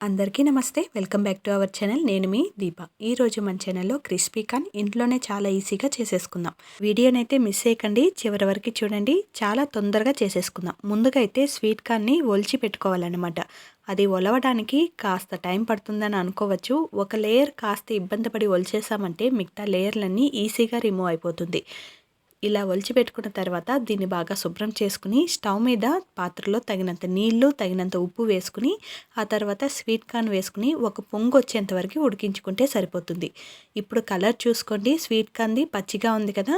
అందరికీ నమస్తే. Welcome back to our channel. నేను మీ దీప. ఈ రోజు మన ఛానల్లో క్రిస్పీ కాన్ ఇంట్లోనే చాలా ఈజీగా చేసేసుకుందాం. వీడియోనైతే మిస్ చేయకండి. చివరి వరకు చూడండి. చాలా తొందరగా చేసేసుకుందాం. ముందుగా అయితే స్వీట్ కాన్ని ఒలిచి పెట్టుకోవాలన్నమాట. అది ఒలవడానికి కాస్త టైం పడుతుందని అనుకోవచ్చు. ఒక లేయర్ కాస్త ఇబ్బంది పడి ఒలిచేసామంటే మిగతా లేయర్లన్నీ ఈజీగా రిమూవ్ అయిపోతుంది. ఇలా ఒలిచి పెట్టుకున్న తర్వాత దీన్ని బాగా శుభ్రం చేసుకుని స్టవ్ మీద పాత్రలో తగినంత నీళ్ళు తగినంత ఉప్పు వేసుకుని ఆ తర్వాత స్వీట్ కార్న్ వేసుకుని ఒక పొంగు వచ్చేంత వరకు ఉడికించుకుంటే సరిపోతుంది. ఇప్పుడు కలర్ చూసుకోండి. స్వీట్ కార్న్ది పచ్చిగా ఉంది కదా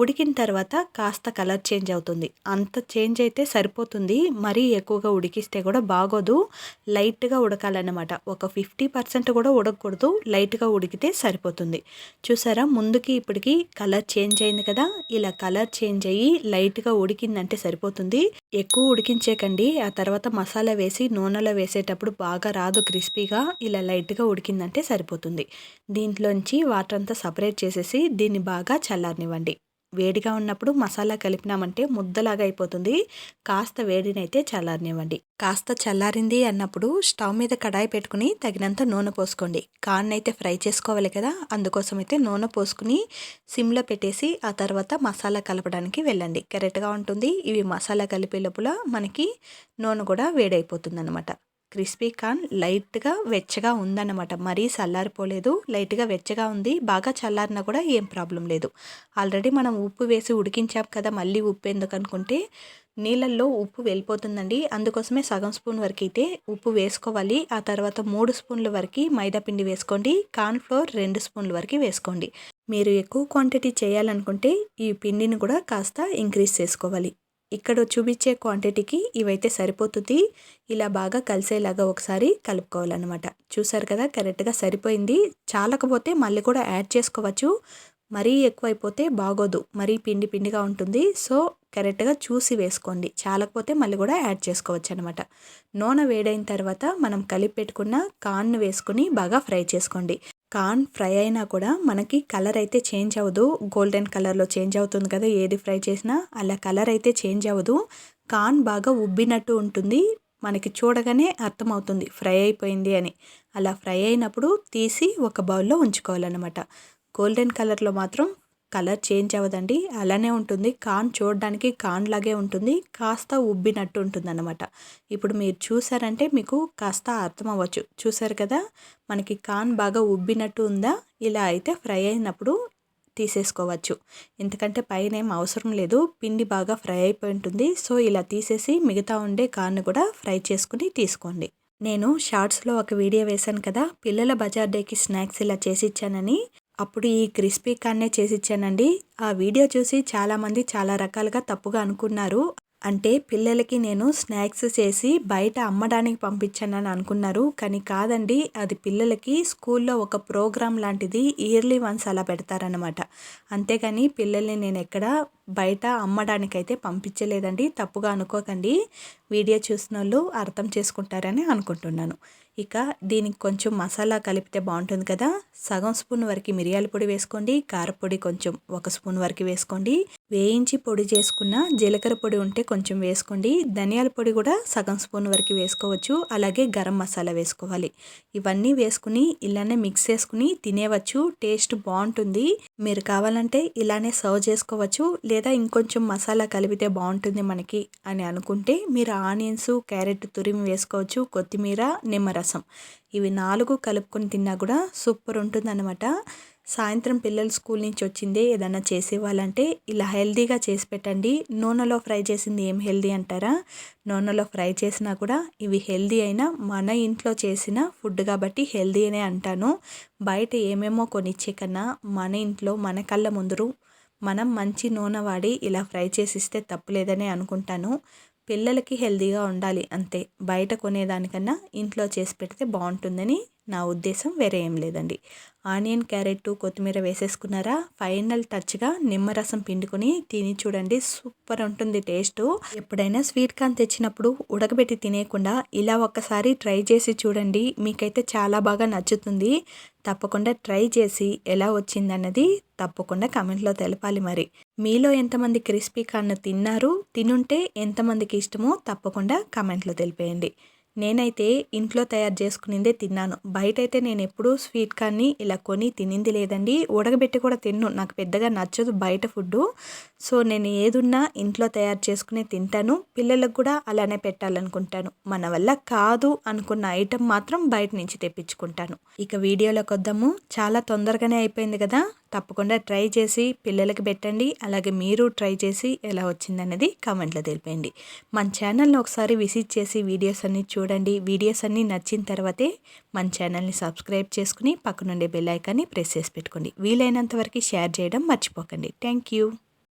ఉడికిన తర్వాత కాస్త కలర్ చేంజ్ అవుతుంది. అంత చేంజ్ అయితే సరిపోతుంది. మరీ ఎక్కువగా ఉడికిస్తే కూడా బాగోదు. లైట్గా ఉడకాలన్నమాట. ఒక ఫిఫ్టీ పర్సెంట్ కూడా ఉడకకూడదు. లైట్గా ఉడికితే సరిపోతుంది. చూసారా? ముందుకి ఇప్పటికి కలర్ చేంజ్ అయింది కదా? ఇలా కలర్ చేంజ్ అయ్యి లైట్గా ఉడికిందంటే సరిపోతుంది. ఎక్కువ ఉడికించేకండి. ఆ తర్వాత మసాలా వేసి నూనెలో వేసేటప్పుడు బాగా రాదు క్రిస్పీగా. ఇలా లైట్గా ఉడికిందంటే సరిపోతుంది. దీంట్లోంచి వాటర్ అంతా సపరేట్ చేసేసి దీన్ని బాగా చల్లారనివ్వండి. వేడిగా ఉన్నప్పుడు మసాలా కలిపినామంటే ముద్దలాగా అయిపోతుంది. కాస్త వేడినైతే చల్లారనివ్వండి. కాస్త చల్లారింది అన్నప్పుడు స్టవ్ మీద కడాయి పెట్టుకుని తగినంత నూనె పోసుకోండి. కాన్ అయితే ఫ్రై చేసుకోవాలి కదా అందుకోసం అయితే నూనె పోసుకుని సిమ్లో పెట్టేసి ఆ తర్వాత మసాలా కలపడానికి వెళ్ళండి. కరెక్ట్గా ఉంటుంది. ఇవి మసాలా కలిపే లోపల మనకి నూనె కూడా వేడైపోతుంది అనమాట క్రిస్పీ కార్న్ లైట్గా వెచ్చగా ఉందన్నమాట. మరీ చల్లారిపోలేదు. లైట్గా వెచ్చగా ఉంది. బాగా చల్లారినా కూడా ఏం ప్రాబ్లం లేదు. ఆల్రెడీ మనం ఉప్పు వేసి ఉడికించాం కదా మళ్ళీ ఉప్పు ఎందుకు అనుకుంటే నీళ్ళల్లో ఉప్పు వెళ్ళిపోతుందండి. అందుకోసమే సగం స్పూన్ వరకు అయితే ఉప్పు వేసుకోవాలి. ఆ తర్వాత మూడు స్పూన్ల వరకు మైదా పిండి వేసుకోండి. కార్న్ ఫ్లోర్ రెండు స్పూన్ల వరకు వేసుకోండి. మీరు ఎక్కువ క్వాంటిటీ చేయాలనుకుంటే ఈ పిండిని కూడా కాస్త ఇంక్రీజ్ చేసుకోవాలి. ఇక్కడ చూపించే క్వాంటిటీకి ఇవైతే సరిపోతుంది. ఇలా బాగా కలిసేలాగా ఒకసారి కలుపుకోవాలన్నమాట. చూసారు కదా కరెక్ట్గా సరిపోయింది. చాలకపోతే మళ్ళీ కూడా యాడ్ చేసుకోవచ్చు. మరీ ఎక్కువైపోతే బాగోదు. మరీ పిండి పిండిగా ఉంటుంది. సో కరెక్ట్గా చూసి వేసుకోండి. చాలకపోతే మళ్ళీ కూడా యాడ్ చేసుకోవచ్చు అనమాట నూనె వేడైన తర్వాత మనం కలిపి పెట్టుకున్న కాన్ను వేసుకుని బాగా ఫ్రై చేసుకోండి. కార్న్ ఫ్రై అయినా కూడా మనకి కలర్ అయితే చేంజ్ అవ్వదు. గోల్డెన్ కలర్లో చేంజ్ అవుతుంది కదా ఏది ఫ్రై చేసినా అలా కలర్ అయితే చేంజ్ అవ్వదు. కార్న్ బాగా ఉబ్బినట్టు ఉంటుంది. మనకి చూడగానే అర్థమవుతుంది ఫ్రై అయిపోయింది అని. అలా ఫ్రై అయినప్పుడు తీసి ఒక బౌల్లో ఉంచుకోవాలన్నమాట. గోల్డెన్ కలర్లో మాత్రం కలర్ చేంజ్ అవ్వదండి. అలానే ఉంటుంది. కాన్ చూడడానికి కాన్ లాగే ఉంటుంది. కాస్త ఉబ్బినట్టు ఉంటుంది అనమాట ఇప్పుడు మీరు చూసారంటే మీకు కాస్త అర్థం అవ్వచ్చు. చూసారు కదా? మనకి కాన్ బాగా ఉబ్బినట్టు ఉందా? ఇలా అయితే ఫ్రై అయినప్పుడు తీసేసుకోవచ్చు. ఎందుకంటే పైన ఏం అవసరం లేదు. పిండి బాగా ఫ్రై అయిపోయి ఉంటుంది. సో ఇలా తీసేసి మిగతా ఉండే కార్న్ కూడా ఫ్రై చేసుకుని తీసుకోండి. నేను షార్ట్స్లో ఒక వీడియో వేశాను కదా? పిల్లల బజార్ డేకి స్నాక్స్ ఇలా చేసి ఇచ్చానని. అప్పుడు ఈ క్రిస్పీ కార్నే చేసి ఇచ్చానండి ఆ వీడియో చూసి చాలామంది చాలా రకాలుగా తప్పుగా అనుకున్నారు. అంటే పిల్లలకి నేను స్నాక్స్ చేసి బయట అమ్మడానికి పంపించానని అనుకున్నారు. కానీ కాదండి అది పిల్లలకి స్కూల్లో ఒక ప్రోగ్రామ్ లాంటిది ఇయర్లీ వన్స్ అలా పెడతారనమాట అంతేగాని పిల్లల్ని నేను ఎక్కడ బయట అమ్మడానికైతే పంపించలేదండి. తప్పుగా అనుకోకండి. వీడియో చూసిన వాళ్ళు అర్థం చేసుకుంటారని అనుకుంటున్నాను. ఇక దీనికి కొంచెం మసాలా కలిపితే బాగుంటుంది కదా. సగం స్పూన్ వరకు మిరియాల పొడి వేసుకోండి. కారపొడి కొంచెం ఒక స్పూన్ వరకు వేసుకోండి. వేయించి పొడి చేసుకున్న జీలకర్ర పొడి ఉంటే కొంచెం వేసుకోండి. ధనియాల పొడి కూడా సగం స్పూన్ వరకు వేసుకోవచ్చు. అలాగే గరం మసాలా వేసుకోవాలి. ఇవన్నీ వేసుకుని ఇలానే మిక్స్ చేసుకుని తినేవచ్చు. టేస్ట్ బాగుంటుంది. మీరు కావాలంటే ఇలానే సర్వ్ చేసుకోవచ్చు. లేదా ఇంకొంచెం మసాలా కలిపితే బాగుంటుంది మనకి అని అనుకుంటే మీరు ఆనియన్స్ క్యారెట్ తురిమి వేసుకోవచ్చు కొత్తిమీర నిమ్మరసం. ఇవి నాలుగు కలుపుకొని తిన్నా కూడా సూపర్ ఉంటుందన్నమాట. సాయంత్రం పిల్లలు స్కూల్ నుంచి వచ్చిందే ఏదైనా చేసేవాళ్ళంటే ఇలా హెల్దీగా చేసి పెట్టండి. నూనెలో ఫ్రై చేసింది ఏం హెల్దీ అంటారా? నూనెలో ఫ్రై చేసినా కూడా ఇవి హెల్దీ అయినా మన ఇంట్లో చేసిన ఫుడ్ కాబట్టి హెల్దీ అనే అంటాను. బయట ఏమేమో కొనిచ్చే కన్నా మన ఇంట్లో మన కళ్ళ ముందరు మనం మంచి నూనె వాడి ఇలా ఫ్రై చేసి ఇస్తే తప్పులేదని అనుకుంటాను. పిల్లలకి హెల్దీగా ఉండాలి అంతే. బయట కొనేదానికన్నా ఇంట్లో చేసి పెడితే బాగుంటుందని నా ఉద్దేశం వేరే ఏం లేదండి. ఆనియన్ క్యారెట్ కొత్తిమీర వేసేసుకున్నారా? ఫైనల్ టచ్గా నిమ్మరసం పిండుకొని తిని చూడండి. సూపర్ ఉంటుంది టేస్ట్. ఎప్పుడైనా స్వీట్ కార్న్ తెచ్చినప్పుడు ఉడకబెట్టి తినేయకుండా ఇలా ఒక్కసారి ట్రై చేసి చూడండి. మీకైతే చాలా బాగా నచ్చుతుంది. తప్పకుండా ట్రై చేసి ఎలా వచ్చిందన్నది తప్పకుండా కమెంట్లో తెలపాలి మరి. మీలో ఎంతమంది క్రిస్పీ కార్న్ తిన్నారు తినుంటే ఎంతమందికి ఇష్టమో తప్పకుండా కమెంట్లో తెలిపేయండి. నేనైతే ఇంట్లో తయారు చేసుకునిందే తిన్నాను. బయట అయితే నేను ఎప్పుడూ స్వీట్ కార్న్ని ఇలా కొని తినింది లేదండి. ఉడకబెట్టి కూడా తిన్ను. నాకు పెద్దగా నచ్చదు బయట ఫుడ్డు. సో నేను ఏదున్నా ఇంట్లో తయారు చేసుకుని తింటాను పిల్లలకు కూడా అలానే పెట్టాలనుకుంటాను. మన వల్ల కాదు అనుకున్న ఐటెం మాత్రం బయట నుంచి తెప్పించుకుంటాను. ఇక వీడియోలోకి వద్దాము. చాలా తొందరగానే అయిపోయింది కదా? తప్పకుండా ట్రై చేసి పిల్లలకి పెట్టండి. అలాగే మీరు ట్రై చేసి ఎలా వచ్చిందనేది కామెంట్లో తెలిపేయండి. మన ఛానల్ని ఒకసారి విజిట్ చేసి వీడియోస్ అన్ని చూడండి. వీడియోస్ అన్నీ నచ్చిన తర్వాతే మన ఛానల్ని సబ్స్క్రైబ్ చేసుకుని పక్కనుండే బెల్ ఐకాన్ని ప్రెస్ చేసి పెట్టుకోండి. వీలైనంత వరకు షేర్ చేయడం మర్చిపోకండి. Thank you.